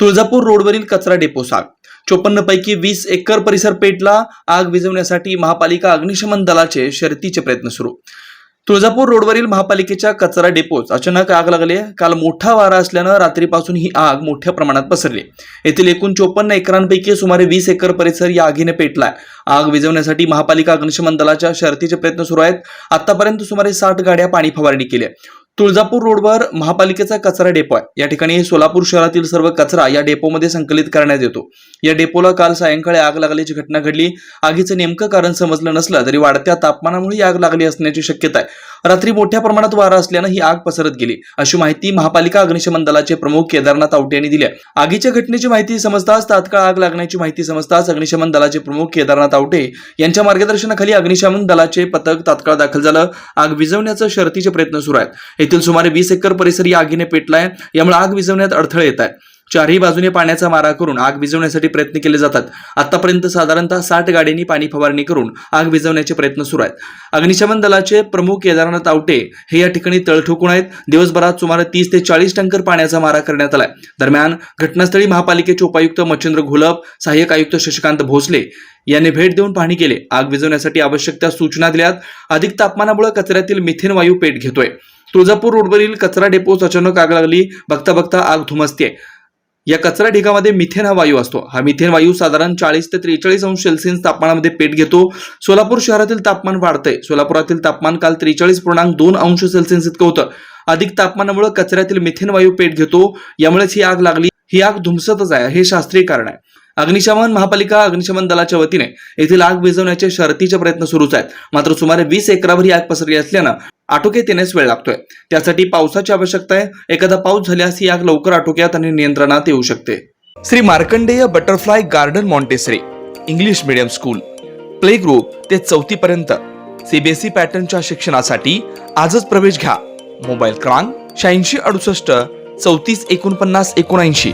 तुळजापूर रोडवरील कचरा डेपोस आग चोपन्न पैकी वीस एकर परिसर पेटला. आग विझवण्यासाठी महापालिका अग्निशमन दलाचे शर्तीचे प्रयत्न सुरू. तुळजापूर रोडवरील महापालिकेच्या कचरा डेपोत अचानक आग लागली. काल मोठा वारा असल्यानं रात्रीपासून ही आग मोठ्या प्रमाणात पसरली. येथील एकूण चोपन्न एकरांपैकी सुमारे वीस एकर परिसर या आगीने पेटलाय. आग विझवण्यासाठी महापालिका अग्निशमन दलाच्या शर्तीचे प्रयत्न सुरू आहेत. आतापर्यंत सुमारे साठ गाड्या पाणी फवारणी केली तुळजापूर रोडवर महापालिकेचा कचरा डेपो आहे. या ठिकाणी सोलापूर शहरातील सर्व कचरा या डेपोमध्ये संकलित करण्यात येतो. या डेपोला काल सायंकाळी आग लागल्याची घटना घडली. आगीचं नेमकं कारण समजलं नसलं तरी वाढत्या तापमानामुळे आग लागली असण्याची शक्यता आहे. रात्री मोठ्या प्रमाणात वारा असल्यानं ही आग पसरत गेली. अशी माहिती महापालिका अग्निशमन दलाचे प्रमुख केदारनाथ आवटे यांनी दिली आगीच्या घटनेची माहिती समजताच तात्काळ आग लागण्याची माहिती समजताच अग्निशमन दलाचे प्रमुख केदारनाथ आवटे यांच्या मार्गदर्शनाखाली अग्निशमन दलाचे पथक तात्काळ दाखल झालं. आग विझवण्याचा शर्तीचे प्रयत्न सुरू आहेत. येथील सुमारे वीस एकर परिसर या आगीने पेटलाय. यामुळे आग विझवण्यात अडथळे येत आहेत. चारही बाजूने पाण्याचा मारा करून आग विझवण्यासाठी प्रयत्न केले जातात. आतापर्यंत साधारणतः साठ गाड्यांनी पाणी फवारणी करून आग विझवण्याचे प्रयत्न सुरू आहेत. अग्निशमन दलाचे प्रमुख केदारनाथ आवटे हे या ठिकाणी तळ ठोकून आहेत. दिवसभरात सुमारे तीस ते चाळीस टँकर पाण्याचा मारा करण्यात आलाय. दरम्यान घटनास्थळी महापालिकेचे उपायुक्त मच्छिंद्र घोलप सहाय्यक आयुक्त शशिकांत भोसले यांनी भेट देऊन पाहणी केली. आग विझवण्यासाठी आवश्यक त्या सूचना दिल्यात. अधिक तापमानामुळे कचऱ्यातील मिथेन वायू पेट घेतोय. तुळजापूर रोडवरील कचरा डेपोस अचानक आग लागली. बघता बघता आग धुमसते या कचरा ढिगामध्ये मिथेन हा वायू असतो. हा मिथेन वायू साधारण चाळीस ते त्रेचाळीस अंश सेल्सिअस तापमानामध्ये पेट घेतो. सोलापूर शहरातील तापमान वाढतंय. सोलापुरातील तापमान काल त्रेचाळीस पूर्णांक दोन अंश सेल्सिअस इतकं होतं. अधिक तापमानामुळे कचऱ्यातील मिथेन वायू पेट घेतो. यामुळेच ही आग लागली. ही आग धुमसतच आहे. हे शास्त्रीय कारण आहे. अग्निशमन महापालिका अग्निशमन दलाच्या वतीने येथील आग विझवण्याचे शर्तीचे प्रयत्न सुरूच आहेत. मात्र सुमारे वीस एकरावर ही आग पसरली असल्यानं आटोक्यात येण्यास वेळ लागतोय. त्यासाठी पावसाची आवश्यकता आहे. एखादा पाऊस झाल्यास ही आग लवकर आटोक्यात आणि नियंत्रणात येऊ शकते. Shri Markandey butterfly garden Montessori English medium school play group ते चौथी पर्यंत सीबीएसई पॅटर्नच्या शिक्षणासाठी आजच प्रवेश घ्या. मोबाईल क्रमांक शहाऐंशी अडुसष्ट चौतीस एकोणपन्नास एकोणऐंशी.